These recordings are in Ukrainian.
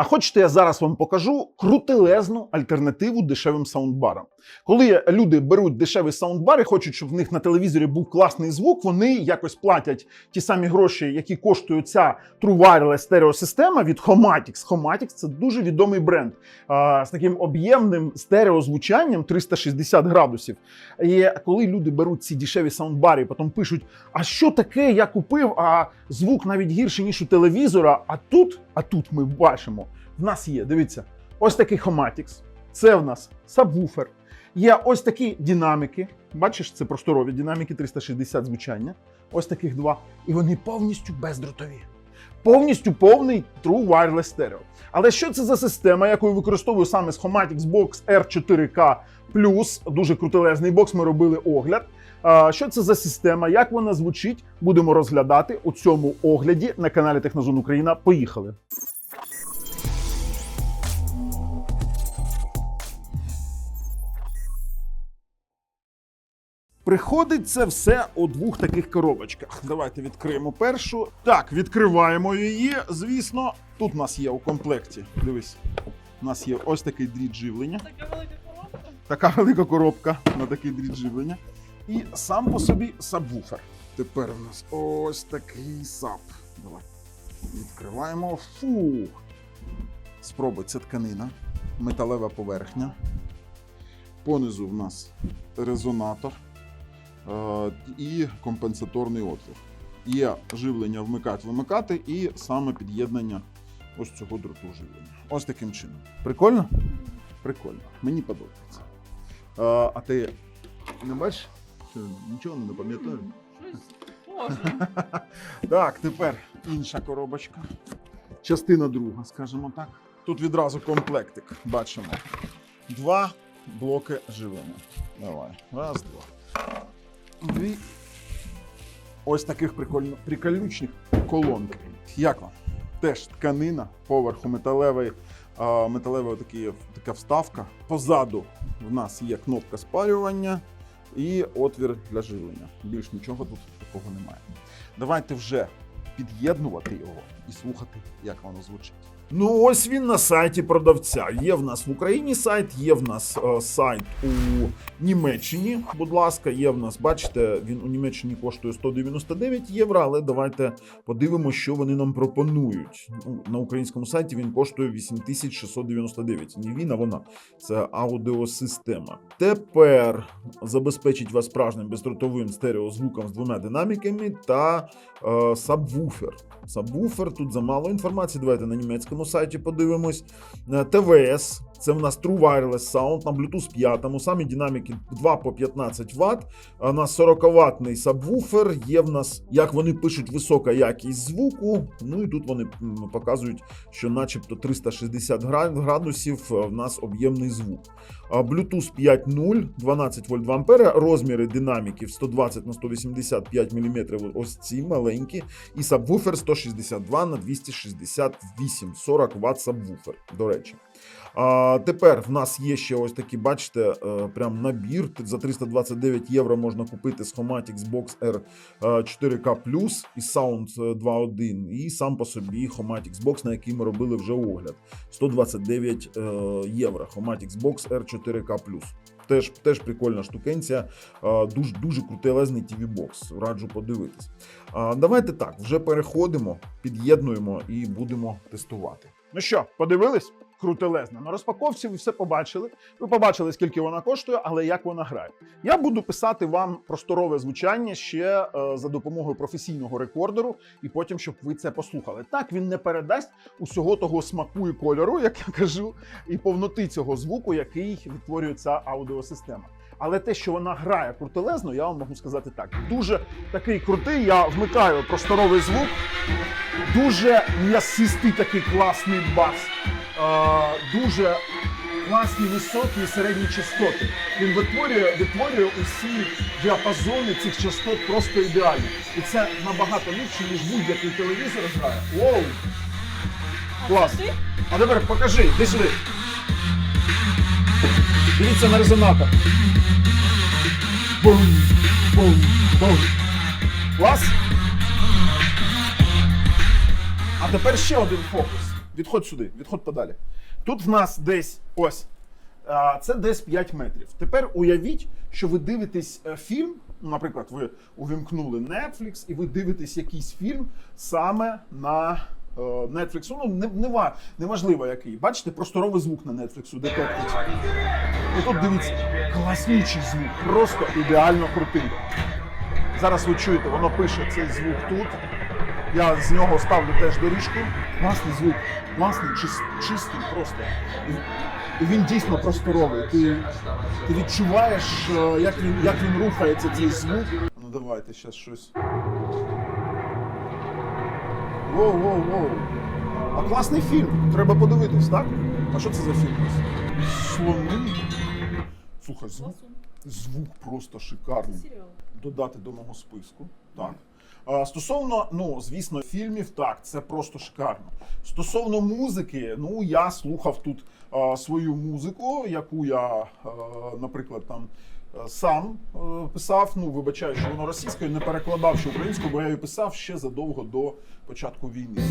А хочете, я зараз вам покажу крутелезну альтернативу дешевим саундбарам. Коли люди беруть дешевий саундбар і хочуть, щоб в них на телевізорі був класний звук, вони якось платять ті самі гроші, які коштує ця True Wireless стереосистема від Homatix. Homatix – це дуже відомий бренд а, з таким об'ємним стереозвучанням 360 градусів. І коли люди беруть ці дешеві саундбари, потім пишуть: а що таке я купив, а звук навіть гірший, ніж у телевізора. А тут, а тут ми бачимо, в нас є, дивіться, ось такий Homatix, це в нас сабвуфер. Є ось такі динаміки. Бачиш, це просторові динаміки 360 звучання. Ось таких два. І вони повністю бездротові. Повністю повний True Wireless Stereo. Але що це за система, яку я використовую саме з Homatix Box R4K Дуже крутелезний бокс, ми робили огляд. Що це за система? Як вона звучить? Будемо розглядати у цьому огляді на каналі Технозон Україна. Поїхали. Приходить це все у двох таких коробочках. Давайте відкриємо першу. Так, відкриваємо її. Звісно, тут у нас є у комплекті. Дивись, у нас є ось такий дріт живлення. Така велика коробка. Така велика коробка на такий дріт живлення. І сам по собі сабвуфер. Тепер у нас ось такий саб. Давай. Відкриваємо. Фух. Спробуй, це тканина, металева поверхня. Понизу в нас резонатор і компенсаторний отвір. Є живлення вмикати-вимикати і саме під'єднання ось цього дроту живлення. Ось таким чином. Прикольно? Прикольно. Мені подобається. А, а ти не бачиш? Що, нічого не пам'ятаю. Так, тепер інша коробочка. Частина друга, скажімо так. Тут відразу комплектик. Бачимо. Два блоки живлення. Давай. Раз, два. Дві. Ось таких прикольно, приколючних колонки. Як вам? Теж тканина, поверху металевий, а, металева такі, така вставка. Позаду в нас є кнопка спалювання і отвір для живлення. Більш нічого тут такого немає. Давайте вже під'єднувати його і слухати, як воно звучить. Ну, ось він на сайті продавця. Є в нас в Україні сайт, є в нас е, сайт у Німеччині. Будь ласка, є в нас, бачите, він у Німеччині коштує 199 євро, але давайте подивимося, що вони нам пропонують. Ну, на українському сайті він коштує 8699. Не він, а вона. Це аудіосистема. Тепер забезпечить вас справжнім бездротовим стереозвуком з двома динаміками та е, сабвуфер. Сабвуфер, тут замало інформації. Давайте на німецькому сайті подивимось. Е, ТВС, це в нас True Wireless Sound на Bluetooth 5, самі динаміки 2 по 15 Вт. У нас 40 ватний сабвуфер. Є в нас, як вони пишуть, висока якість звуку. Ну і тут вони показують, що начебто 360 градусів е, в нас об'ємний звук. Bluetooth 5.0, 12 вольт 2 ампера, розміри динаміків 120 на 185 мм, ось ці маленькі, і сабвуфер 162 на 268, 40 Вт сабвуфер, до речі. А, тепер в нас є ще ось такі, бачите, е, прям набір. За 329 євро можна купити з Homatix Box R е, 4K і Sound е, 2.1, і сам по собі Homatix Box, на який ми робили вже огляд. 129 е, євро. Homatix Box R4K Теж, теж прикольна штукенція, е, дуже, дуже крутелезний TV бокс. Раджу подивитись. Давайте так, вже переходимо, під'єднуємо і будемо тестувати. Ну що, подивились? Крутелезна. На розпаковці ви все побачили. Ви побачили, скільки вона коштує, але як вона грає. Я буду писати вам просторове звучання ще е, за допомогою професійного рекордеру, і потім, щоб ви це послухали. Так він не передасть усього того смаку і кольору, як я кажу, і повноти цього звуку, який відтворює ця аудіосистема. Але те, що вона грає крутелезно, я вам можу сказати так. Дуже такий крутий. Я вмикаю просторовий звук, дуже м'ясистий такий класний бас, дуже класні високі і середні частоти. Він витворює, витворює усі діапазони цих частот просто ідеально. І це набагато ліпше, ніж будь-який телевізор грає. Воу! Клас. А тепер покажи, сюди. Дивіться на резонатор. Бум, бум, бум. Клас? А тепер ще один фокус. Відходь сюди, відходь подалі. Тут в нас десь ось. Це десь 5 метрів. Тепер уявіть, що ви дивитесь е, фільм. Наприклад, ви увімкнули Netflix і ви дивитесь якийсь фільм саме на е, Netflix. Ну, не, не, неважливо який. Бачите, просторовий звук на Netflix детектить. І тут дивіться, класнючий звук, просто ідеально крутий. Зараз ви чуєте, воно пише цей звук тут. Я з нього ставлю теж доріжку. Класний звук, класний, чис- чистий просто. І, він дійсно просторовий. Ти, ти відчуваєш, е, як він, як він рухається, цей звук. Ну давайте зараз щось. Воу, воу, воу. А класний фільм. Треба подивитись, так? А що це за фільм? Слони. Слухай, звук, звук просто шикарний додати до мого списку. Так. Стосовно, ну звісно, фільмів, так, це просто шикарно. Стосовно музики, ну я слухав тут свою музику, яку я, наприклад, там. Е, Сам е, писав, ну вибачаю, що воно російською не перекладав ще українською, бо я її писав ще задовго до початку війни.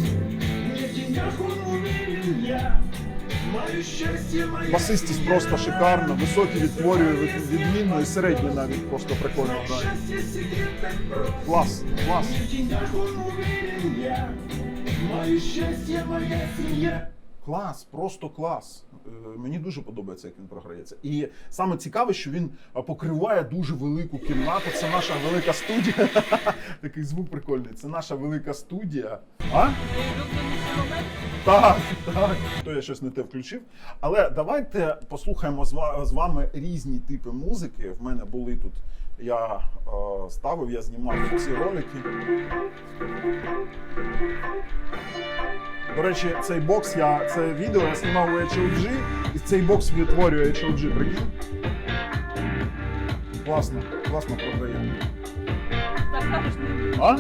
Басистість просто шикарна, високий відтворює від- відмінно і середній навіть просто прикольно грає. Клас, клас. Клас, просто клас. Е, Мені дуже подобається, як він програється. І саме цікаве, що він покриває дуже велику кімнату. Це наша велика студія. Такий звук прикольний. Це наша велика студія. А? Так, так. То я щось не те включив. Але давайте послухаємо з вами різні типи музики. В мене були тут. Я е, ставив, я знімав ці ролики. До речі, цей бокс я це відео я знімав у HLG, і цей бокс відтворює HLG, прикинь. Класно, класно ніби А?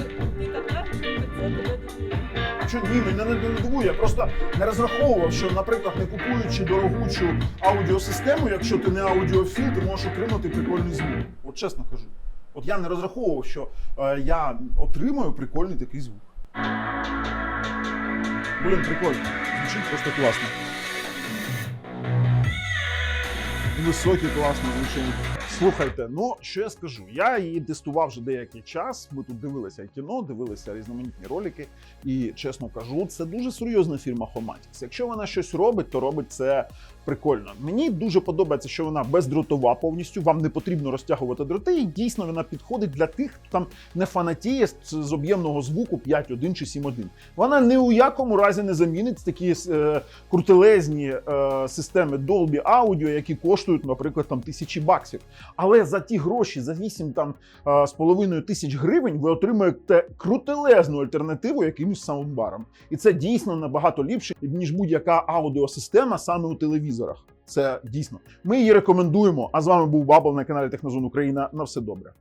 Що ні, мене не, не дивує. Я просто не розраховував, що, наприклад, не купуючи дорогучу аудіосистему, якщо ти не аудіофіл, ти можеш отримати прикольний звук. От чесно кажу. От я не розраховував, що е, я отримаю прикольний такий звук. Блін, прикольно. Звучит просто классно. Високі класний звучить. Слухайте, ну що я скажу? Я її тестував вже деякий час. Ми тут дивилися кіно, дивилися різноманітні ролики. І чесно кажу, це дуже серйозна фірма Homatics. Якщо вона щось робить, то робить це прикольно. Мені дуже подобається, що вона бездротова повністю. Вам не потрібно розтягувати дроти, і дійсно вона підходить для тих, хто там не фанатіє з, об'ємного звуку 5.1 чи 7.1. Вона ні у якому разі не замінить такі е, крутелезні е, системи Dolby Audio, які коштують, наприклад, там тисячі баксів. Але за ті гроші, за 8 там е, з половиною тисяч гривень, ви отримаєте крутелезну альтернативу якимось саундбарам. І це дійсно набагато ліпше, ніж будь-яка аудіосистема саме у телевізорах. Це дійсно. Ми її рекомендуємо. А з вами був Бабл на каналі Технозон Україна. На все добре.